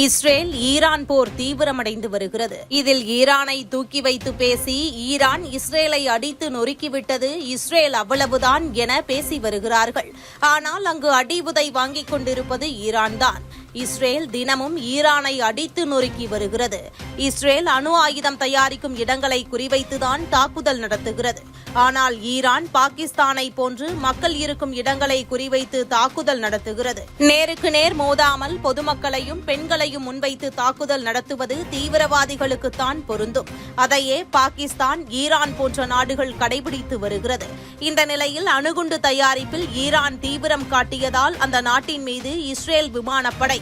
Israel Iran போர் தீவிரமடைந்து வருகிறது. இதில் ஈரானை தூக்கி வைத்து பேசி ஈரான் இஸ்ரேலை அடித்து நொறுக்கிவிட்டது இஸ்ரேல் அவ்வளவுதான் என பேசி வருகிறார்கள். ஆனால் அங்கு அடி உதை வாங்கிக் கொண்டிருப்பது ஈரான் தான் இஸ்ரேல் தினமும் ஈரானை அடித்து நொறுக்கி வருகிறது. இஸ்ரேல் அணு ஆயுதம் தயாரிக்கும் இடங்களை குறிவைத்துதான் தாக்குதல் நடத்துகிறது. ஆனால் ஈரான் பாகிஸ்தானை போன்று மக்கள் இருக்கும் இடங்களை குறிவைத்து தாக்குதல் நடத்துகிறது. நேருக்கு நேர் மோதாமல் பொதுமக்களையும் பெண்களையும் முன்வைத்து தாக்குதல் நடத்துவது தீவிரவாதிகளுக்குத்தான் பொருந்தும். அதையே பாகிஸ்தான் ஈரான் போன்ற நாடுகள் கடைபிடித்து வருகிறது. இந்த நிலையில் அணுகுண்டு தயாரிப்பில் ஈரான் தீவிரம் காட்டியதால் அந்த நாட்டின் மீது இஸ்ரேல் விமானப்படை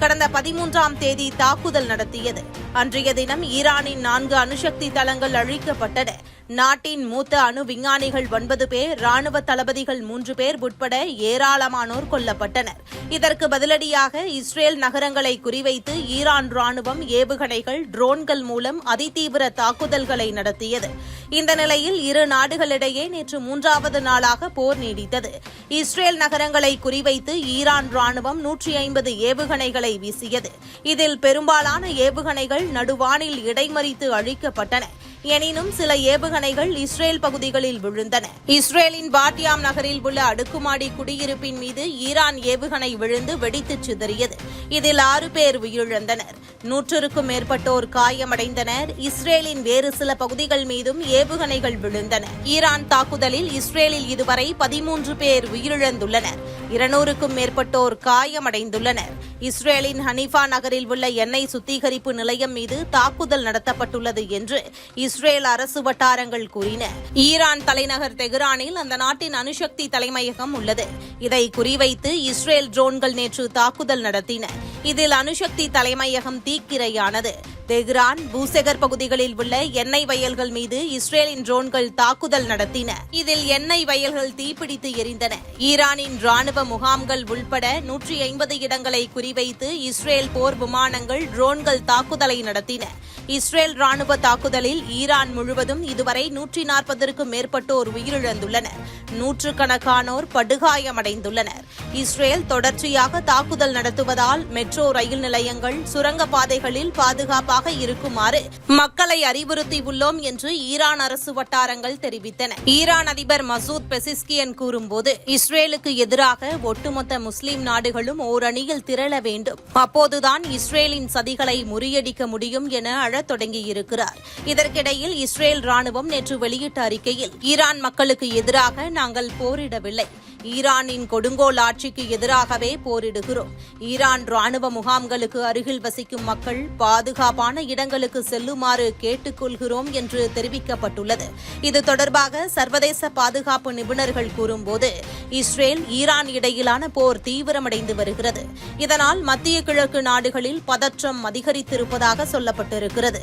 கடந்த பதிமூன்றாம் தேதி தாக்குதல் நடத்தியது. அன்றைய தினம் ஈரானின் நான்கு அணுசக்தி தளங்கள் அழிக்கப்பட்டன. நாட்டின் மூத்த அணு விஞ்ஞானிகள் ஒன்பது பேர் ராணுவ தளபதிகள் மூன்று பேர் உட்பட ஏராளமானோர் கொல்லப்பட்டனர். இதற்கு பதிலடியாக இஸ்ரேல் நகரங்களை குறிவைத்து ஈரான் ராணுவம் ஏவுகணைகள் ட்ரோன்கள் மூலம் அதிதீவிர தாக்குதல்களை நடத்தியது. இந்த நிலையில் இரு நாடுகளிடையே நேற்று மூன்றாவது நாளாக போர் நீடித்தது. இஸ்ரேல் நகரங்களை குறிவைத்து ஈரான் ராணுவம் நூற்றி ஐம்பது ஏவுகணைகளை வீசியது. இதில் பெரும்பாலான ஏவுகணைகள் நடுவானில் இடைமறித்து அழிக்கப்பட்டன. எனினும் சில ஏவுகணைகள் இஸ்ரேல் பகுதிகளில் விழுந்தன. இஸ்ரேலின் பாட்டியாம் நகரில் உள்ள அடுக்குமாடி குடியிருப்பின் மீது ஈரான் ஏவுகணை விழுந்து வெடித்துச் சிதறியது. இதில் ஆறு பேர் உயிரிழந்தனர். நூற்றுக்கும் மேற்பட்டோர் காயமடைந்தனர். இஸ்ரேலின் வேறு சில பகுதிகள் மீதும் ஏவுகணைகள் விழுந்தன. ஈரான் தாக்குதலில் இஸ்ரேலில் இதுவரை பதிமூன்று பேர் உயிரிழந்துள்ளனர். இருநூறுக்கும் மேற்பட்டோர் காயமடைந்துள்ளனர். இஸ்ரேலின் ஹனிஃபா நகரில் உள்ள எண்ணெய் சுத்திகரிப்பு நிலையம் மீது தாக்குதல் நடத்தப்பட்டுள்ளது என்று இஸ்ரேல் அரசு வட்டாரங்கள் கூறின. ஈரான் தலைநகர் தெஹ்ரானில் அந்த நாட்டின் அணுசக்தி தலைமையகம் உள்ளது. இதை குறிவைத்து இஸ்ரேல் ட்ரோன்கள் நேற்று தாக்குதல் நடத்தின. இதில் அணுசக்தி தலைமையகம் தீக்கிரையானது. தெஹ்ரான் பூசெகர் பகுதிகளில் உள்ள எண்ணெய் வயல்கள் மீது இஸ்ரேலின் ட்ரோன்கள் தாக்குதல் நடத்தின. இதில் எண்ணெய் வயல்கள் தீப்பிடித்து எரிந்தன. ஈரானின் ராணுவ முகாம்கள் உள்பட நூற்றி ஐம்பது இடங்களை குறிவைத்து இஸ்ரேல் போர் விமானங்கள் ட்ரோன்கள் தாக்குதலை நடத்தின. இஸ்ரேல் ராணுவ தாக்குதலில் ஈரான் முழுவதும் இதுவரை நூற்றி நாற்பதற்கும் மேற்பட்டோர் உயிரிழந்துள்ளனர். நூற்றுக்கணக்கானோர் படுகாயமடைந்துள்ளனர். இஸ்ரேல் தொடர்ச்சியாக தாக்குதல் நடத்துவதால் மெட்ரோ ரயில் நிலையங்கள் சுரங்கப்பாதைகளில் பாதுகாப்பாக இருக்குமாறு மக்களை அறிவுறுத்தியுள்ளோம் என்று ஈரான் அரசு வட்டாரங்கள் தெரிவித்தன. ஈரான் அதிபர் மசூத் பெசிஸ்கியன் கூறும்போது இஸ்ரேலுக்கு எதிராக ஒட்டுமொத்த முஸ்லிம் நாடுகளும் ஓரணியில் திரள வேண்டும். அப்போதுதான் இஸ்ரேலின் சதிகளை முறியடிக்க முடியும் என அழத் தொடங்கியிருக்கிறார். இதற்கிடையில் இஸ்ரேல் ராணுவம் நேற்று வெளியிட்ட அறிக்கையில் ஈரான் மக்களுக்கு எதிராக நாங்கள் போரிடவில்லை. ஈரானின் கொடுங்கோல் ஆட்சிக்கு எதிராகவே போரிடுகிறோம். ஈரான் ராணுவ முகாம்களுக்கு அருகில் வசிக்கும் மக்கள் பாதுகாப்பான இடங்களுக்கு செல்லுமாறு கேட்டுக்கொள்கிறோம் என்று தெரிவிக்கப்பட்டுள்ளது. இது தொடர்பாக சர்வதேச பாதுகாப்பு நிபுணர்கள் கூறும்போது இஸ்ரேல் ஈரான் இடையிலான போர் தீவிரமடைந்து வருகிறது. இதனால் மத்திய கிழக்கு நாடுகளில் பதற்றம் அதிகரித்திருப்பதாக சொல்லப்பட்டிருக்கிறது.